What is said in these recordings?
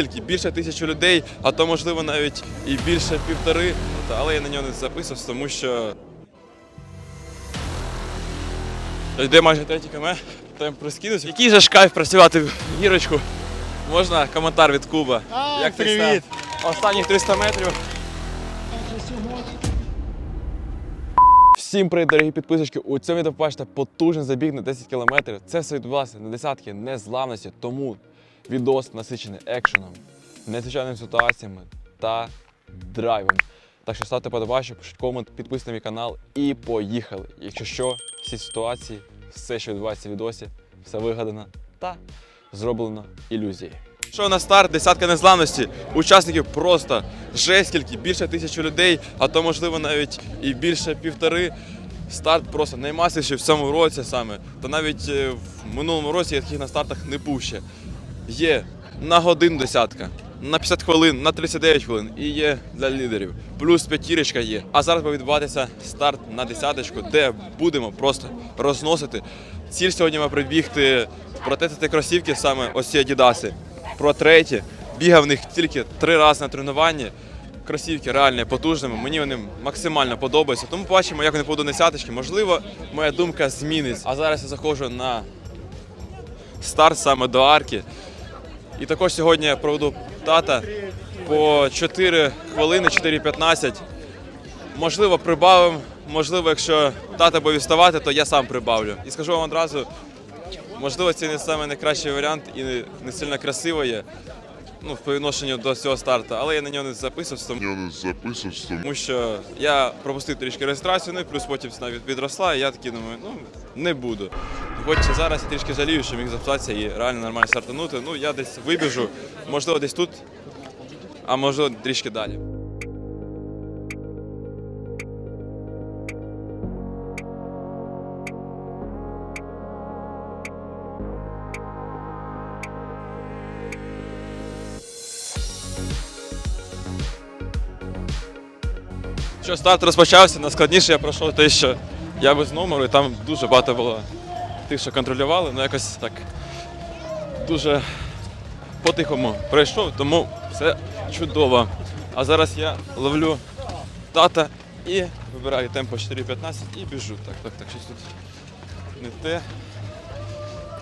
Скільки? Більше тисячі людей, а то можливо навіть і більше півтори. Але я на нього не записувався, тому що. Йде майже третій км, темп розкинувся. Який же ж кайф працювати в гірочку. Можна коментар від Куба. А, Як привіт. Останніх 300 метрів. Всім привіт, дорогі підписочки. У цьому відео побачите потужний забіг на 10 кілометрів. Це все відбувалося на десятки незламності, тому відос насичений екшеном, незвичайними ситуаціями та драйвом. Так що ставте подобачу, пишіть комент, підписуйтесь на мій канал і поїхали. Якщо що, всі ситуації, все, що відбувається в відосі, все вигадано та зроблено ілюзією. Що на старт, десятка незламності. Учасників просто жесть скільки, більше тисячі людей, а то можливо навіть і більше півтори. Старт просто наймасовіший в цьому році саме. Та навіть е, в минулому році я таких на стартах не був ще. Є на годину десятка, на 50 хвилин, на 39 хвилин і є для лідерів. Плюс п'ятірочка є. А зараз буде відбуватися старт на десяточку, де будемо просто розносити. Ціль сьогодні має прибігти протестити кросівки, саме ось ці адідаси. Про треті. Бігав в них тільки три рази на тренуванні. Кросівки реально потужними, мені вони максимально подобаються. Тому побачимо, як вони будуть десяточки. Можливо, моя думка зміниться. А зараз я заходжу на старт саме до арки. І також сьогодні я проведу тата по 4 хвилини, 4.15. Можливо, прибавимо. Можливо, якщо тата буде вставати, то я сам прибавлю. І скажу вам одразу, можливо, це не саме найкращий варіант і не, сильно красиво є. Ну, по відношенню до цього старту, але я на нього не записувався, тому тому що я пропустив трішки реєстрацію, ну і плюс потім ціна відросла, і я такий думаю, ну не буду. Хоч зараз я трішки жалію, що міг записатися і реально нормально стартанути. Ну я десь вибіжу, можливо, десь тут, а можливо трішки далі. Що старт розпочався, найскладніше я пройшов те, що я без номеру, і там дуже багато було тих, що контролювали, ну якось так дуже по-тихому пройшов, тому все чудово. А зараз я ловлю тата і вибираю темпо 4.15 і біжу. Так, так, так, щось тут не те.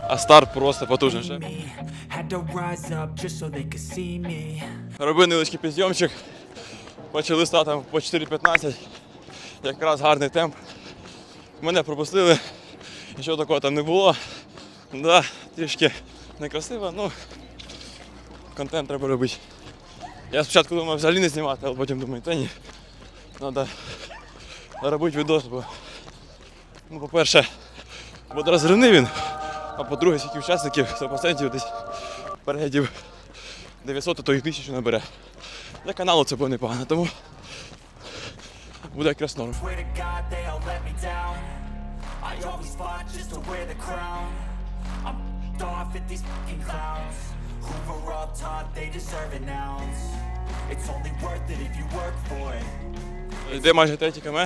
А старт просто потужний. вже. Робив невеличкий підйомчик. Почали з татом по 4.15. Якраз гарний темп. Мене пропустили. Нічого такого там не було. Да, трішки некрасиво, ну контент треба робити. Я спочатку думав взагалі не знімати, але потім думаю, та ні. Треба робити відос, бо ну, по-перше, буде розривний він, а по-друге, скільки учасників 100% десь переглядів 900, а то і 1000 набере. Для каналу це буде непогано, тому буде якраз норм. I always fought just to wear the crown. I'm off at these fucking clowns were all taught they deserve an ounce. It's only worth it if you work for it. Йде майже третій км.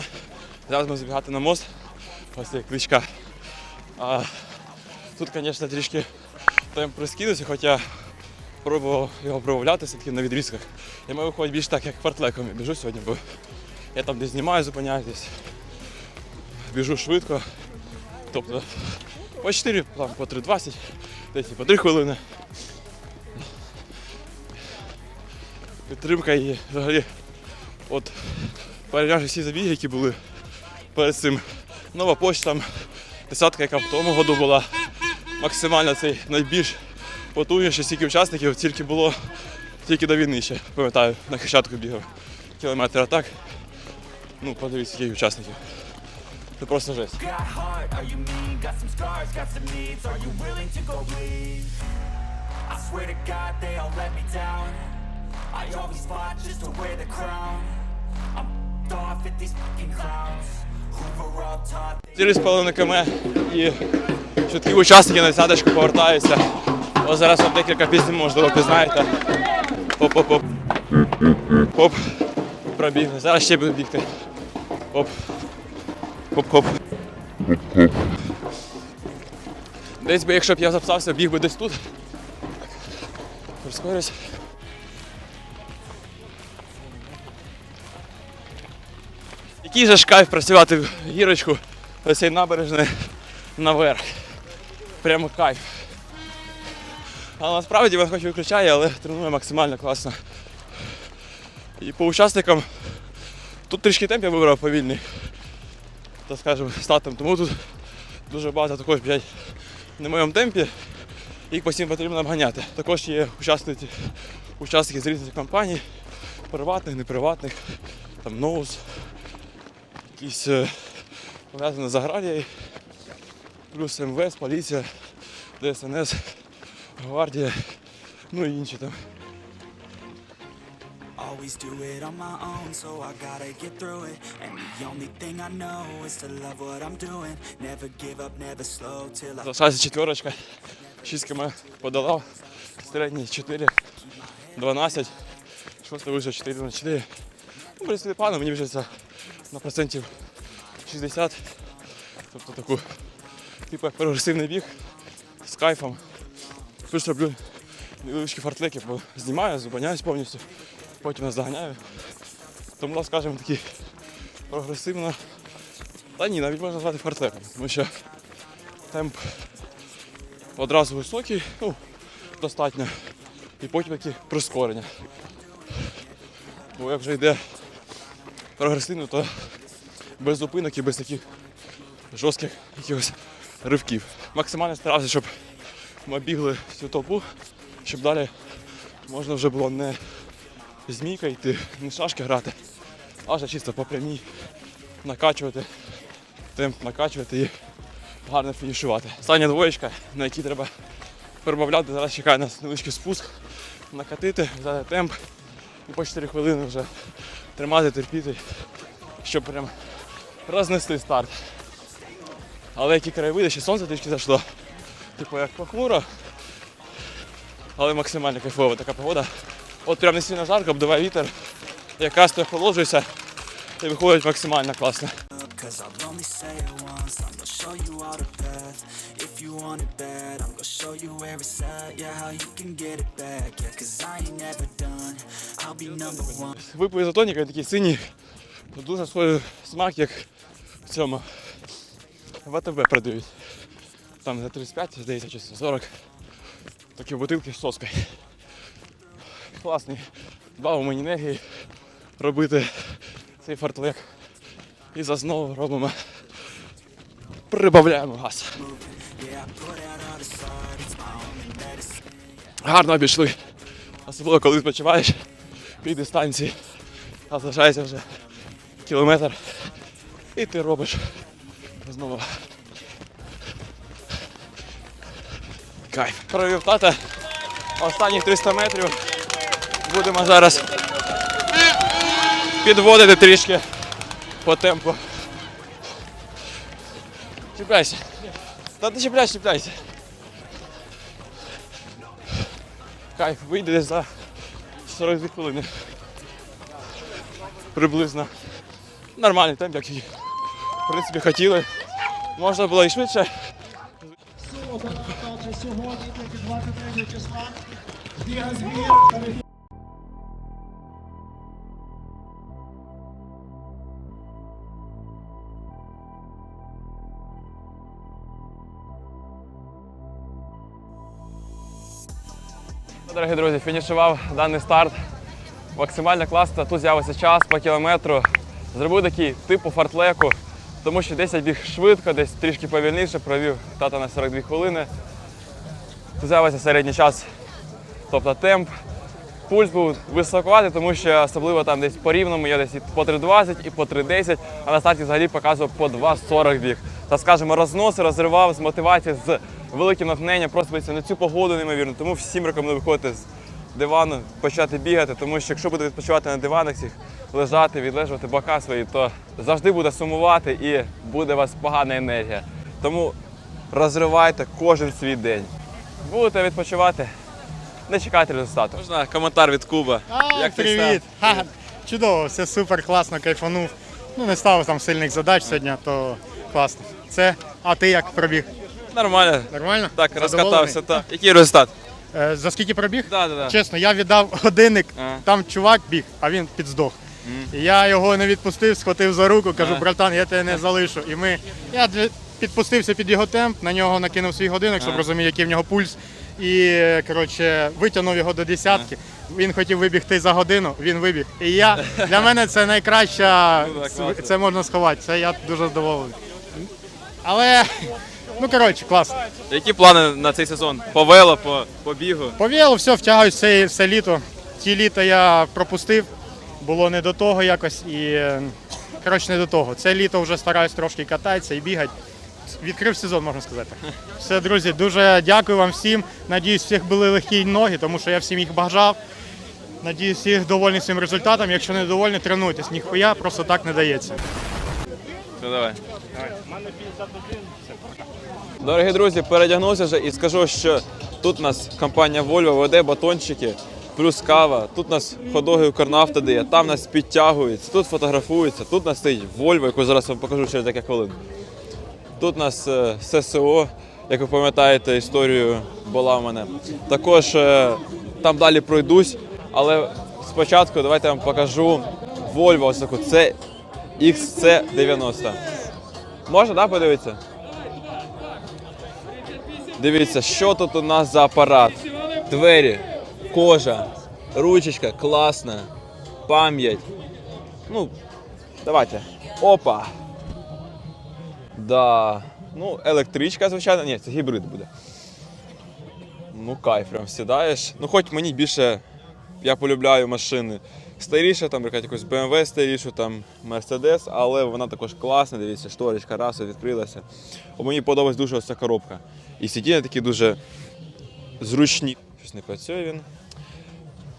Зараз ми забігати на мост. Ось є кличка. А, тут, звісно, трішки темп розкинувся, хоча пробував його пробавляти все-таки на відрізках. І ми виходить більш так, як фартлеком я біжу сьогодні, бо я там десь знімаю, зупиняюсь. Біжу швидко. Тобто по 4, там, по 3.20, десь по 3 хвилини. Підтримка і взагалі от перегляжу всі забіги, які були перед цим. Нова почта, там, десятка, яка в тому году була. Максимально цей найбільш потужніший, стільки учасників, тільки було тільки до війни ще, пам'ятаю, на Хрещатку бігав кілометр, а так. Ну, подивіться, скільки учасників. Це просто жесть. I always fought just to wear the crown. I'm off at these fucking clowns who were all taught. Цілі з половиною км і швидкі учасники на десяточку повертаються. Ось зараз вам декілька пісень, можливо, пізнаєте. Оп-оп-оп. Оп. Пробігли. Зараз ще буду бігти. Оп. Хоп-хоп. Десь би, якщо б я записався, біг би десь тут. Прискорюсь. Який же ж кайф працювати в гірочку до цієї набережної наверх. Прямо кайф. Але насправді він хоч виключає, але тренує максимально класно. І по учасникам тут трішки темп я вибрав повільний так скажемо, статом, тому тут дуже багато також біжать на моєму темпі. Їх постійно потрібно обганяти. Також є учасники, учасники з різних компаній, приватних, неприватних, там ноус, якісь е, пов'язані з аграрією, плюс МВС, поліція, ДСНС, гвардія, ну і інші там. Always do it on my own, so I gotta get through it. And the only thing I know is to love what I'm doing. Never give up, never slow till I Залишається четверочка. 6 км подолав. Середній 4, 12. Шостий вийшов 4 на 4. Ну, принципі, пану, мені вже це на процентів 60. Тобто таку, типу прогресивний біг з кайфом. Плюс роблю невеличкі фартлеки, бо знімаю, зупиняюсь повністю, потім нас наздоганяю. Тому, скажімо, такий прогресивно. Та ні, навіть можна назвати фартлеком, тому що темп одразу високий, ну, достатньо. І потім такі прискорення. Бо як вже йде прогресивно, то без зупинок і без таких жорстких якихось ривків. Максимально старався, щоб ми бігли всю толпу, щоб далі можна вже було не змійка йти, не шашки грати, а вже чисто по прямій накачувати, темп накачувати і гарно фінішувати. Остання двоєчка, на якій треба перемовляти. Зараз чекає нас невеличкий спуск, накатити, взяти темп і по 4 хвилини вже тримати, терпіти, щоб прям рознести старт. Але які краєвиди, ще сонце трішки зайшло. Типу як похмуро, але максимально кайфова така погода. От прям не сильно жарко, обдуває вітер, якраз то охолоджується і виходить максимально класно. Випив ізотоніка, такий синій, дуже схожий смак, як в цьому в АТБ продають. Там за 35, здається, чи 40. Такі бутилки з соскою. Класний. Дбав мені енергії робити цей фартлек. І за знову робимо. Прибавляємо газ. Гарно обійшли. Особливо коли відпочиваєш під дистанції. А залишається вже кілометр. І ти робиш знову. Кайф. Провів тата. Останніх 300 метрів. Будемо зараз підводити трішки по темпу. Чіпляйся. Та ти чіпляйся, чіпляйся. Кайф, вийде за 42 хвилини. Приблизно. Нормальний темп, як і в принципі хотіли. Можна було і швидше. Сьогодні, тільки 23 числа, збіга збір. Дорогі друзі, фінішував даний старт. Максимально класно. Тут з'явився час по кілометру. Зробив такий типу фартлеку, тому що десь я біг швидко, десь трішки повільніше, провів тата на 42 хвилини. Тут з'явився середній час, тобто темп. Пульс був високуватий, тому що особливо там десь по рівному я десь і по 3.20 і по 3.10, а на старті взагалі показував по 2.40 біг. Та скажімо, розноси розривав з мотивації, з великим натхненням, просто на цю погоду неймовірно. Тому всім рекомендую виходити з дивану, почати бігати, тому що якщо буде відпочивати на диванах, всіх, лежати, відлежувати бока свої, то завжди буде сумувати і буде у вас погана енергія. Тому розривайте кожен свій день. Будете відпочивати, не чекайте результату. Можна коментар від Куба. А, Як ти привіт! Ха, чудово, все супер, класно, кайфанув. Ну, не ставив там сильних задач сьогодні, то класно. Це, а ти як пробіг? Нормально. Нормально? Так, Задоволений? розкатався. Так. Який результат? Е, за скільки пробіг? Да, да, да. Чесно, я віддав годинник, Ага. там чувак біг, а він підздох. І я його не відпустив, схватив за руку, кажу, братан, я тебе не залишу. І ми. Я дв- підпустився під його темп, на нього накинув свій годинник, щоб розуміти, який в нього пульс. І коротше, витягнув його до десятки. Він хотів вибігти за годину, він вибіг. І я для мене це найкраща, Ну, класно. це можна сховати. Це я дуже задоволений. Але ну коротше, класно. Які плани на цей сезон? По вело, по, по бігу? Повіло, все, втягуюсь все, все літо. Ті літа я пропустив, було не до того якось і коротше не до того. Це літо вже стараюсь трошки кататися і бігати. Відкрив сезон, можна сказати. Все, друзі, дуже дякую вам всім. Надіюсь, всіх були легкі ноги, тому що я всім їх бажав. Надіюсь, всіх довольні цим результатом. Якщо не довольні, тренуйтесь. Ніхуя просто так не дається. Ну давай. Дорогі друзі, передягнувся вже і скажу, що тут нас компанія Volvo веде батончики, плюс кава. Тут нас ходоги Укрнафта дає, там нас підтягуються, тут фотографуються, тут нас стоїть Volvo, яку зараз вам покажу через декілька хвилин. Тут нас е, ССО, як ви пам'ятаєте, історію була в мене. Також е, там далі пройдусь, але спочатку давайте я вам покажу Volvo ось таку. Це XC90. Можна, так, подивитися? Дивіться, що тут у нас за апарат. Двері, кожа, ручечка, класна, пам'ять. Ну, давайте. Опа. Да. Ну, електричка, звичайно. Ні, це гібрид буде. Ну, кайф, прям сідаєш. Ну, хоч мені більше, я полюбляю машини. Старіше, там, наприклад, якусь BMW старішу, там Mercedes, але вона також класна, дивіться, шторочка раз відкрилася. О, мені подобається дуже ось ця коробка. І сидіння такі дуже зручні. Щось не працює він.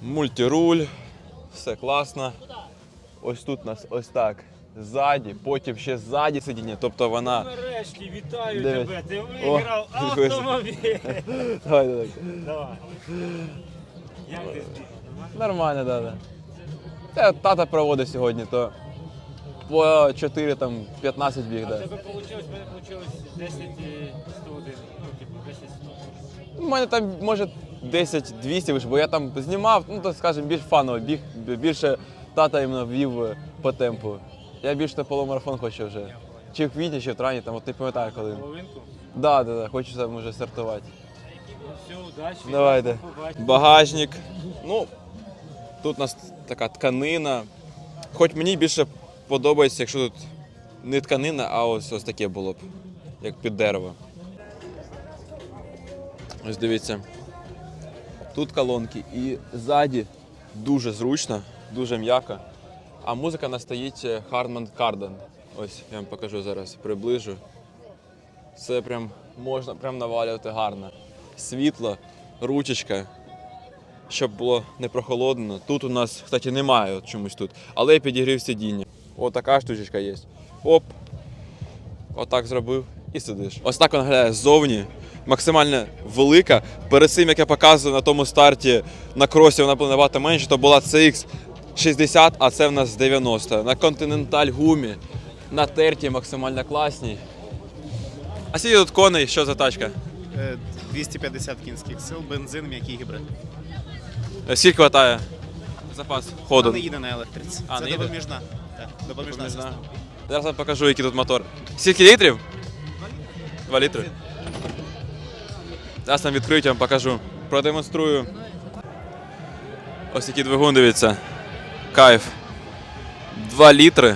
Мультируль, все класно. Ось тут у нас ось так. Ззаді, потім ще ззаді сидіння, тобто вона. Нарешті вітаю Дивись. тебе. Ти виграв дивись. автомобіль. Давай, давай. Давай. Як ти? Нормально, да, да. Це тата проводить сьогодні, то по 4 там 15 біг, да. тебе вийшло, в мене вийшло 10 і 101. Ну, типу, 10 100. У мене там може 10-200 вийшло, бо я там знімав, ну то скажімо, більш фаново біг, більше тата іменно вів е, по темпу. Я більше на полумарафон хочу вже. Чи в квітні, чи в травні, там от не пам'ятаю коли. Половинку. Да, да, да, хочу там вже стартувати. Ну все, удачі. Давайте. Багажник. Ну, тут у нас така тканина. Хоч мені більше подобається, якщо тут не тканина, а ось ось таке було б, як під дерево. Ось дивіться. Тут колонки і ззаді дуже зручно, дуже м'яко. А музика у нас стоїть Harman Kardon. Ось я вам покажу зараз, приближу. Це прям можна прям навалювати гарно. Світло, ручечка, щоб було не прохолодно. Тут у нас, кстати, немає от чомусь тут, але я підігрів сидіння. Ось така штучечка є. Оп. Отак зробив і сидиш. Ось так вона виглядає ззовні. Максимально велика. Перед цим, як я показував на тому старті на кросі, вона була набагато менше, то була CX 60, а це в нас 90. На Continental гумі, на терті максимально класній. А скільки тут коней, що за тачка? Е, 250 кінських сил, бензин, м'який гібрид. Е, Скільки хватає? Запас ходу. Вона не їде на електриці. А, Це не їде? допоміжна. Так, допоміжна. Система. Зараз вам покажу, який тут мотор. Скільки літрів? Два літри. Зараз там відкриють, я вам покажу. Продемонструю. Ось який двигун, дивіться. Кайф. Два літри.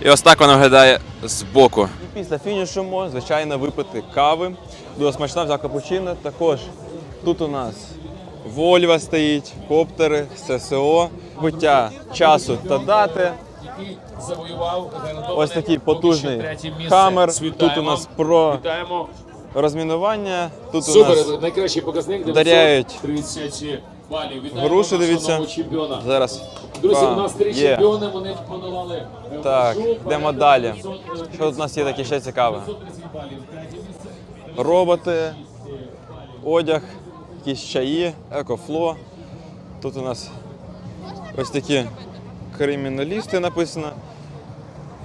І ось так вона виглядає збоку. Після фінішу можна, звичайно, випити кави. Дуже смачна взяв капучино. Також тут у нас Вольва стоїть, коптери, ССО, биття часу та дати. Ось такий потужний хамер. Тут у нас про розмінування. Тут у Супер, нас найкращий показник. Даряють 930 балів. Вітаємо груші, дивіться. зараз. Друзі, у нас три є. чемпіони, вони подолали. е, Так, йдемо далі. 500, Що тут у нас є таке ще цікаве? 530 балів. Третє місце. Роботи, одяг, якісь чаї, екофло. Тут у нас ось такі криміналісти написано.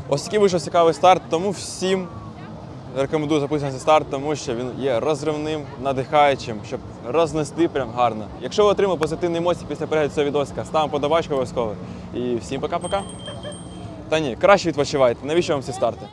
Ось такий вийшов цікавий старт, тому всім рекомендую записати цей старт, тому що він є розривним, надихаючим, щоб рознести прям гарно. Якщо ви отримали позитивні емоції після перегляду цього відосика, ставимо подобачку обов'язково. І всім пока-пока. Та ні, краще відпочивайте. Навіщо вам ці старти?